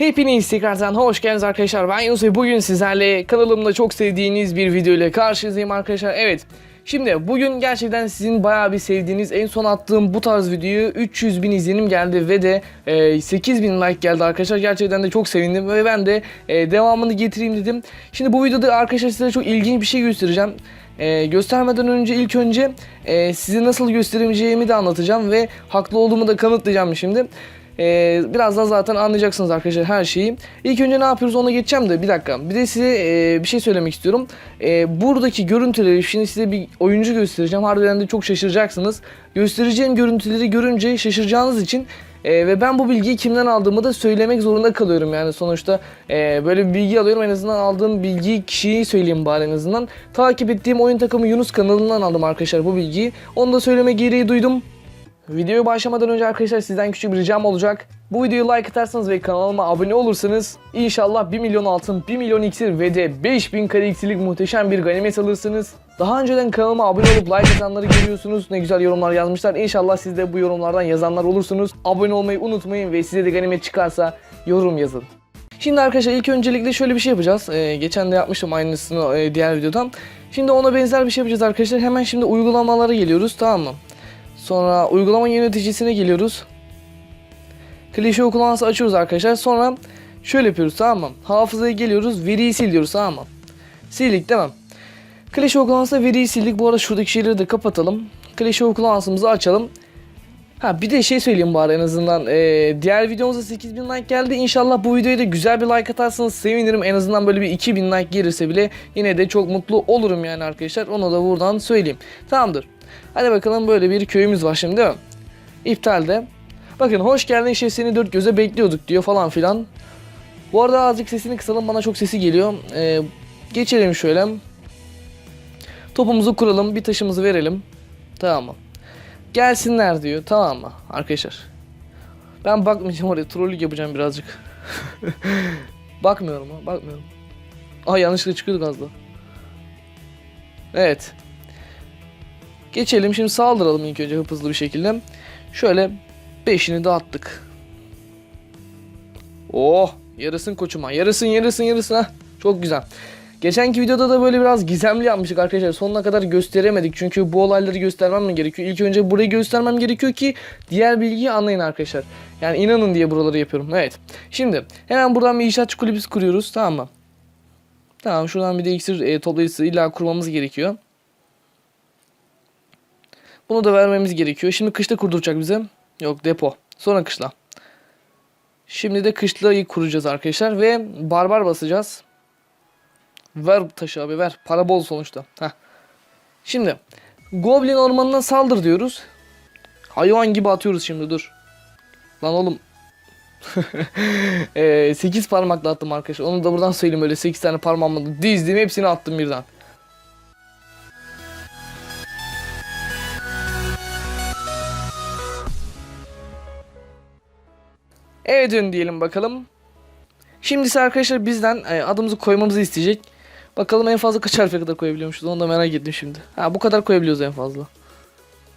Hepiniz tekrardan hoş geldiniz arkadaşlar. Ben Yunus ve bugün sizlerle kanalımda çok sevdiğiniz bir video ile karşınızdayım arkadaşlar. Evet. Şimdi bugün gerçekten sizin bayağı bir sevdiğiniz en son attığım bu tarz videoyu 300 bin izlenim geldi ve de e, 8 bin like geldi arkadaşlar. Gerçekten de çok sevindim ve ben de e, devamını getireyim dedim. Şimdi bu videoda arkadaşlar size çok ilginç bir şey göstereceğim. E, göstermeden önce ilk önce e, size nasıl göstereceğimi de anlatacağım ve haklı olduğumu da kanıtlayacağım şimdi. Ee, birazdan zaten anlayacaksınız arkadaşlar her şeyi. İlk önce ne yapıyoruz ona geçeceğim de bir dakika. Bir de size e, bir şey söylemek istiyorum. E, buradaki görüntüleri şimdi size bir oyuncu göstereceğim. Harbiden de çok şaşıracaksınız. Göstereceğim görüntüleri görünce şaşıracağınız için e, ve ben bu bilgiyi kimden aldığımı da söylemek zorunda kalıyorum. Yani sonuçta e, böyle bir bilgi alıyorum. En azından aldığım bilgiyi kişiyi söyleyeyim bari en azından. Takip ettiğim oyun takımı Yunus kanalından aldım arkadaşlar bu bilgiyi. Onu da söyleme gereği duydum. Videoya başlamadan önce arkadaşlar sizden küçük bir ricam olacak. Bu videoyu like atarsanız ve kanalıma abone olursanız inşallah 1 milyon altın, 1 milyon iksir ve de 5000 kare iksirlik muhteşem bir ganimet alırsınız. Daha önceden kanalıma abone olup like atanları görüyorsunuz. Ne güzel yorumlar yazmışlar. İnşallah siz de bu yorumlardan yazanlar olursunuz. Abone olmayı unutmayın ve size de ganimet çıkarsa yorum yazın. Şimdi arkadaşlar ilk öncelikle şöyle bir şey yapacağız. Ee, geçen de yapmıştım aynısını e, diğer videodan. Şimdi ona benzer bir şey yapacağız arkadaşlar. Hemen şimdi uygulamalara geliyoruz tamam mı? Sonra uygulama yöneticisine geliyoruz. Klişe uygulaması açıyoruz arkadaşlar. Sonra şöyle yapıyoruz tamam mı? Hafızaya geliyoruz. Veriyi sil diyoruz tamam mı? Sildik mi? Klişe uygulamasında veriyi sildik. Bu arada şuradaki şeyleri de kapatalım. Klişe uygulamasımızı açalım. Ha bir de şey söyleyeyim bari en azından. Ee, diğer videomuza 8000 like geldi. İnşallah bu videoya da güzel bir like atarsanız sevinirim. En azından böyle bir 2000 like gelirse bile yine de çok mutlu olurum yani arkadaşlar. Onu da buradan söyleyeyim. Tamamdır. Hadi bakalım böyle bir köyümüz var şimdi değil mi? İptalde. Bakın hoş geldin işte seni dört göze bekliyorduk diyor falan filan. Bu arada azıcık sesini kısalım bana çok sesi geliyor. Ee, geçelim şöyle. Topumuzu kuralım bir taşımızı verelim. Tamam mı? Gelsinler diyor tamam mı arkadaşlar. Ben bakmayacağım oraya trollük yapacağım birazcık. Bakmıyorum ha bakmıyorum. Aha yanlışlıkla çıkıyorduk az da. Evet. Geçelim şimdi saldıralım ilk önce hızlı bir şekilde. Şöyle beşini de attık. Oh yarısın koçuma yarısın yarısın yarısın ha. Çok güzel. Geçenki videoda da böyle biraz gizemli yapmıştık arkadaşlar. Sonuna kadar gösteremedik. Çünkü bu olayları göstermem gerekiyor? İlk önce burayı göstermem gerekiyor ki diğer bilgiyi anlayın arkadaşlar. Yani inanın diye buraları yapıyorum. Evet. Şimdi hemen buradan bir inşaatçı kulübesi kuruyoruz. Tamam mı? Tamam şuradan bir de iksir e, toplayıcısı illa kurmamız gerekiyor. Bunu da vermemiz gerekiyor. Şimdi kışla kurduracak bize. Yok depo. Sonra kışla. Şimdi de kışlayı kuracağız arkadaşlar ve barbar basacağız. Ver taşı abi ver. Para bol sonuçta. Heh. Şimdi Goblin ormanına saldır diyoruz. Hayvan gibi atıyoruz şimdi dur. Lan oğlum. e, 8 parmakla attım arkadaşlar. Onu da buradan söyleyeyim öyle 8 tane parmağımla dizdim hepsini attım birden. Evet dön diyelim bakalım. Şimdi ise arkadaşlar bizden e, adımızı koymamızı isteyecek. Bakalım en fazla kaç harfe kadar koyabiliyormuşuz onu da merak ettim şimdi. Ha bu kadar koyabiliyoruz en fazla.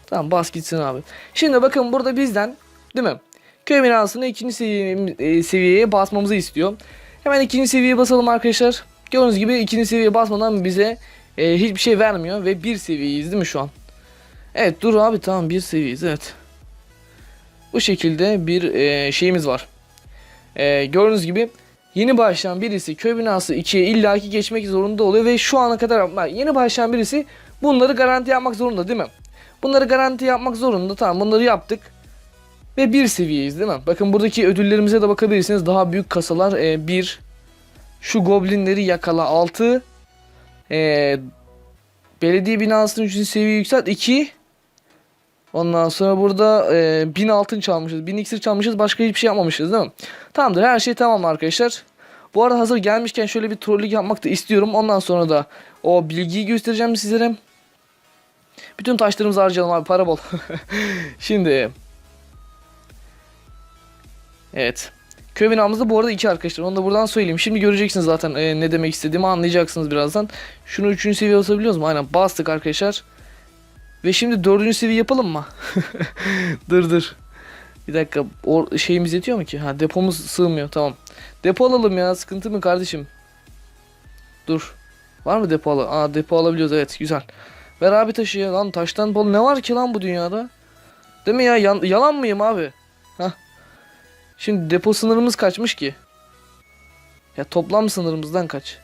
Tamam bas gitsin abi. Şimdi bakın burada bizden değil mi? Köy binasını ikinci e, seviyeye basmamızı istiyor. Hemen ikinci seviyeye basalım arkadaşlar. Gördüğünüz gibi ikinci seviyeye basmadan bize e, hiçbir şey vermiyor ve bir seviyeyiz değil mi şu an? Evet dur abi tamam bir seviyeyiz evet. Bu şekilde bir e, şeyimiz var. E, gördüğünüz gibi yeni başlayan birisi köy binası 2'ye illaki geçmek zorunda oluyor ve şu ana kadar yeni başlayan birisi bunları garanti yapmak zorunda değil mi? Bunları garanti yapmak zorunda tamam bunları yaptık. Ve bir seviyeyiz değil mi? Bakın buradaki ödüllerimize de bakabilirsiniz. Daha büyük kasalar 1 e, şu goblinleri yakala 6 e, belediye binasının 3. seviye yükselt 2 Ondan sonra burada e, 1000 altın çalmışız. 1000 iksir çalmışız. Başka hiçbir şey yapmamışız değil mi? Tamamdır. Her şey tamam arkadaşlar. Bu arada hazır gelmişken şöyle bir trollük yapmak da istiyorum. Ondan sonra da o bilgiyi göstereceğim sizlere. Bütün taşlarımızı harcayalım abi. Para bol. Şimdi. Evet. Köy binamızda bu arada iki arkadaşlar. Onu da buradan söyleyeyim. Şimdi göreceksiniz zaten e, ne demek istediğimi anlayacaksınız birazdan. Şunu üçüncü seviye basabiliyoruz mu? Aynen bastık arkadaşlar. Ve şimdi dördüncü seviye yapalım mı? dur dur. Bir dakika o şeyimiz yetiyor mu ki? Ha depomuz sığmıyor tamam. Depo alalım ya sıkıntı mı kardeşim? Dur. Var mı depo al? Aa depo alabiliyoruz evet güzel. Ver abi taşı ya lan taştan bol ne var ki lan bu dünyada? Değil mi ya Yan- yalan mıyım abi? Hah. Şimdi depo sınırımız kaçmış ki? Ya toplam sınırımızdan kaç?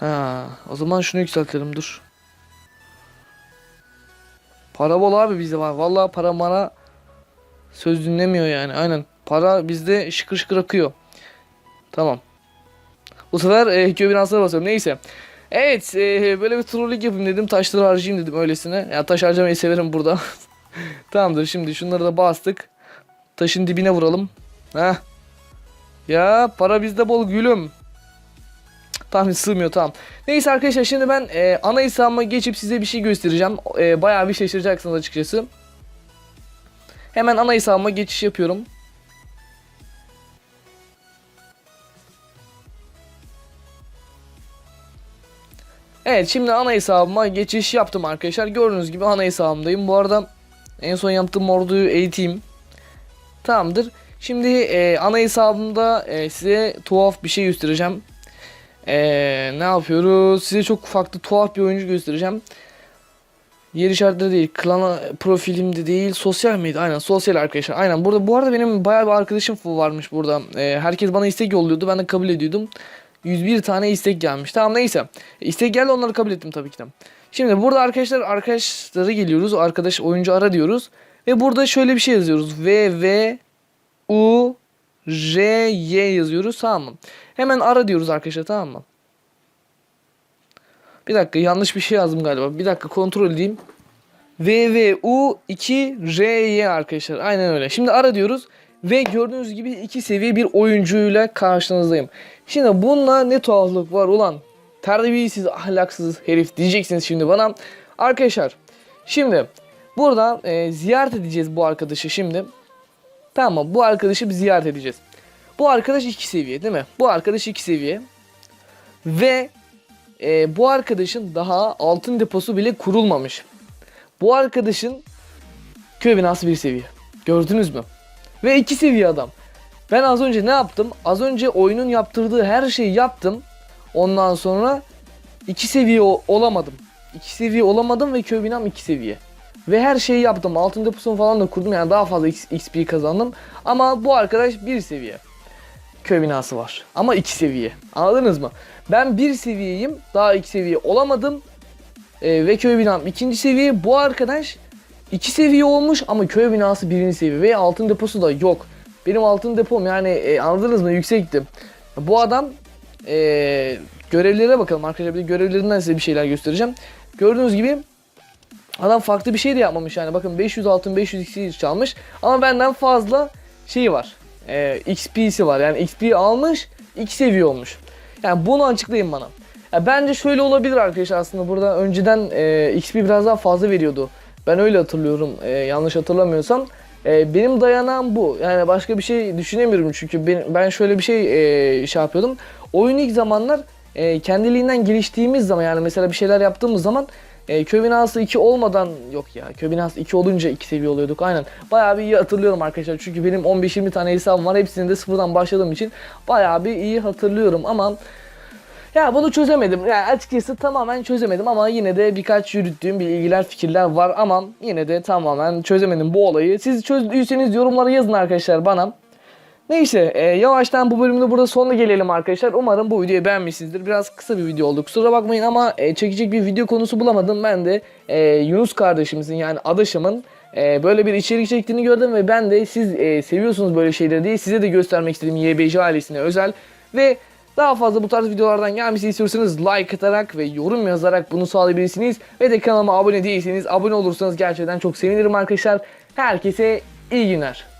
Ha, o zaman şunu yükseltelim dur. Para bol abi bizde var. Vallahi para mara söz dinlemiyor yani. Aynen. Para bizde şıkır şıkır akıyor. Tamam. Bu sefer e, hikaye binasına basıyorum. Neyse. Evet e, böyle bir trollük yapayım dedim. Taşları harcayayım dedim öylesine. Ya taş harcamayı severim burada. Tamamdır şimdi şunları da bastık. Taşın dibine vuralım. Heh. Ya para bizde bol gülüm. Tahmin sığmıyor tamam. Neyse arkadaşlar şimdi ben e, ana hesabıma geçip size bir şey göstereceğim. E, bayağı bir şaşıracaksınız açıkçası. Hemen ana hesabıma geçiş yapıyorum. Evet şimdi ana hesabıma geçiş yaptım arkadaşlar. Gördüğünüz gibi ana hesabımdayım. Bu arada en son yaptığım orduyu eğiteyim. Tamamdır. Şimdi e, ana hesabımda e, size tuhaf bir şey göstereceğim. E, ne yapıyoruz? Size çok farklı tuhaf bir oyuncu göstereceğim. Yer işaretleri değil, klan profilimde değil, sosyal miydi? Aynen sosyal arkadaşlar. Aynen burada bu arada benim bayağı bir arkadaşım varmış burada. E, herkes bana istek yolluyordu. Ben de kabul ediyordum. 101 tane istek gelmiş. Tamam neyse. İstek geldi onları kabul ettim tabii ki de. Şimdi burada arkadaşlar arkadaşları geliyoruz. Arkadaş oyuncu ara diyoruz. Ve burada şöyle bir şey yazıyoruz. V V U J Y yazıyoruz tamam mı? Hemen ara diyoruz arkadaşlar tamam mı? Bir dakika yanlış bir şey yazdım galiba. Bir dakika kontrol edeyim. V V U 2 R Y arkadaşlar. Aynen öyle. Şimdi ara diyoruz. Ve gördüğünüz gibi iki seviye bir oyuncuyla karşınızdayım. Şimdi bununla ne tuhaflık var ulan. Terbiyesiz, ahlaksız herif diyeceksiniz şimdi bana. Arkadaşlar şimdi burada e, ziyaret edeceğiz bu arkadaşı şimdi. Tamam? Bu arkadaşı bir ziyaret edeceğiz. Bu arkadaş iki seviye değil mi? Bu arkadaş iki seviye. Ve e, bu arkadaşın daha altın deposu bile kurulmamış. Bu arkadaşın köy binası bir seviye. Gördünüz mü? Ve iki seviye adam. Ben az önce ne yaptım? Az önce oyunun yaptırdığı her şeyi yaptım. Ondan sonra iki seviye olamadım. İki seviye olamadım ve köy binam iki seviye. Ve her şeyi yaptım. Altın deposunu falan da kurdum. Yani daha fazla XP kazandım. Ama bu arkadaş bir seviye. Köy binası var. Ama iki seviye. Anladınız mı? Ben bir seviyeyim. Daha iki seviye olamadım. Ee, ve köy binam ikinci seviye. Bu arkadaş iki seviye olmuş ama köy binası birinci seviye. Ve altın deposu da yok. Benim altın depom yani e, anladınız mı yüksekti. Bu adam e, görevlere bakalım arkadaşlar. Bir de görevlerinden size bir şeyler göstereceğim. Gördüğünüz gibi adam farklı bir şey de yapmamış yani. Bakın 500 altın 500 XP çalmış. Ama benden fazla şeyi var. E, XP'si var. Yani XP almış 2 seviye olmuş. Yani bunu açıklayın bana. Ya bence şöyle olabilir arkadaşlar aslında burada önceden e, XP biraz daha fazla veriyordu. Ben öyle hatırlıyorum e, yanlış hatırlamıyorsam. E, benim dayanağım bu. Yani başka bir şey düşünemiyorum çünkü ben, ben şöyle bir şey e, şey yapıyordum. Oyun ilk zamanlar e, kendiliğinden geliştiğimiz zaman yani mesela bir şeyler yaptığımız zaman e, köy binası 2 olmadan yok ya köy binası 2 olunca 2 seviye oluyorduk aynen. Bayağı bir iyi hatırlıyorum arkadaşlar çünkü benim 15-20 tane hesabım var hepsini de sıfırdan başladığım için bayağı bir iyi hatırlıyorum ama ya bunu çözemedim. Yani açıkçası tamamen çözemedim ama yine de birkaç yürüttüğüm bilgiler, fikirler var ama yine de tamamen çözemedim bu olayı. Siz çözdüyseniz yorumlara yazın arkadaşlar bana. Neyse e, yavaştan bu bölümde burada sonuna gelelim arkadaşlar. Umarım bu videoyu beğenmişsinizdir. Biraz kısa bir video oldu. Kusura bakmayın ama e, çekecek bir video konusu bulamadım. Ben de e, Yunus kardeşimizin yani adaşımın e, böyle bir içerik çektiğini gördüm ve ben de siz e, seviyorsunuz böyle şeyleri diye size de göstermek istedim YBC ailesine özel ve daha fazla bu tarz videolardan gelmesini istiyorsanız like atarak ve yorum yazarak bunu sağlayabilirsiniz. Ve de kanalıma abone değilseniz abone olursanız gerçekten çok sevinirim arkadaşlar. Herkese iyi günler.